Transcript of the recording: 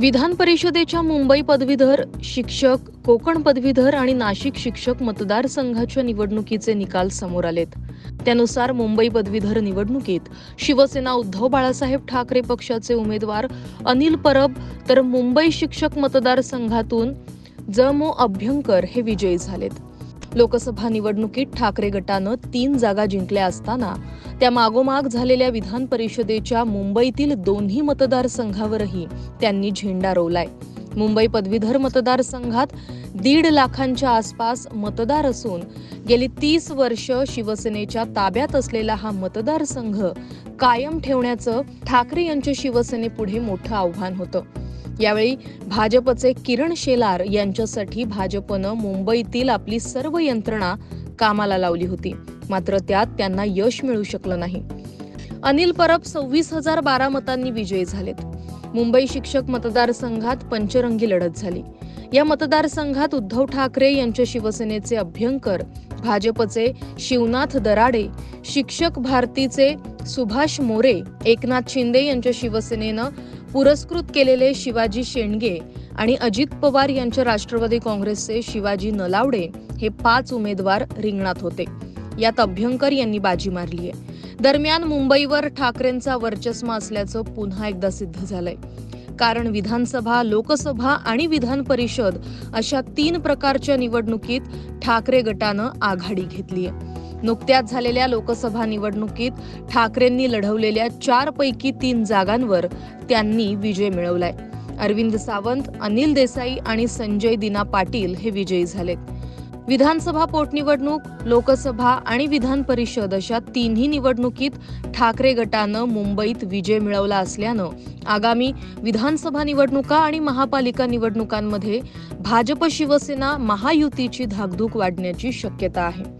विधान परिषदेच्या मुंबई पदवीधर शिक्षक कोकण पदवीधर आणि नाशिक शिक्षक मतदारसंघाच्या निवडणुकीचे निकाल समोर आलेत. त्यानुसार मुंबई पदवीधर निवडणुकीत शिवसेना उद्धव बाळासाहेब ठाकरे पक्षाचे उमेदवार अनिल परब तर मुंबई शिक्षक मतदारसंघातून जमो अभ्यंकर हे विजयी झालेत. लोकसभा निवडणुकीत ठाकरे गटानं तीन जागा जिंकल्या असताना त्या मागोमाग झालेल्या विधान परिषदेच्या मुंबईतील दोन्ही मतदारसंघावरही त्यांनी झेंडा रोवलाय. मुंबई पदवीधर मतदारसंघात दीड लाखांच्या आसपास मतदार असून गेली तीस वर्ष शिवसेनेच्या ताब्यात असलेला हा मतदारसंघ कायम ठेवण्याचं ठाकरे यांच्या शिवसेनेपुढे मोठं आव्हान होतं. यावेळी भाजपचे किरण शेलार यांच्यासाठी भाजपनं मुंबईतील आपली सर्व यंत्रणा कामाला लावली होती. मात्र त्यात त्यांना यश मिळू शकलं नाही. अनिल परब सव्वीस हजार बारा मतांनी विजयी झालेत. मुंबई शिक्षक मतदारसंघात पंचरंगी लढत झाली. या मतदारसंघात उद्धव ठाकरे यांच्या शिवसेनेचे अभ्यंकर भाजपचे शिवनाथ दराडे शिक्षक भारतीचे सुभाष मोरे एकनाथ शिंदे यांच्या शिवसेनेनं पुरस्कृत केलेले शिवाजी शेंडगे आणि अजित पवार यांच्या राष्ट्रवादी काँग्रेसचे शिवाजी नलावडे हे पाच उमेदवार रिंगणात होते. यात अभ्यंकर यांनी बाजी मारली आहे. दरम्यान मुंबईवर ठाकरेंचा वर्चस्मा असल्याचं पुन्हा एकदा सिद्ध झालंय. कारण विधानसभा लोकसभा आणि विधान परिषद अशा तीन प्रकारच्या निवडणुकीत ठाकरे गटानं आघाडी घेतली आहे नुकत्याच झालेल्या लोकसभा निवडणुकीत ठाकरेंनी लढवलेल्या चार पैकी तीन जागांवर त्यांनी विजय मिळवलाय. अरविंद सावंत अनिल देसाई आणि संजय दिना पाटील हे विजयी झालेत. विधानसभा पोटनिवडणूक लोकसभा आणि विधान परिषद अशा तिन्ही निवडणुकीत ठाकरे गटानं मुंबईत विजय मिळवला असल्यानं आगामी विधानसभा निवडणुका आणि महापालिका निवडणुकांमध्ये भाजप शिवसेना महायुतीची धाकधूक वाढण्याची शक्यता आहे.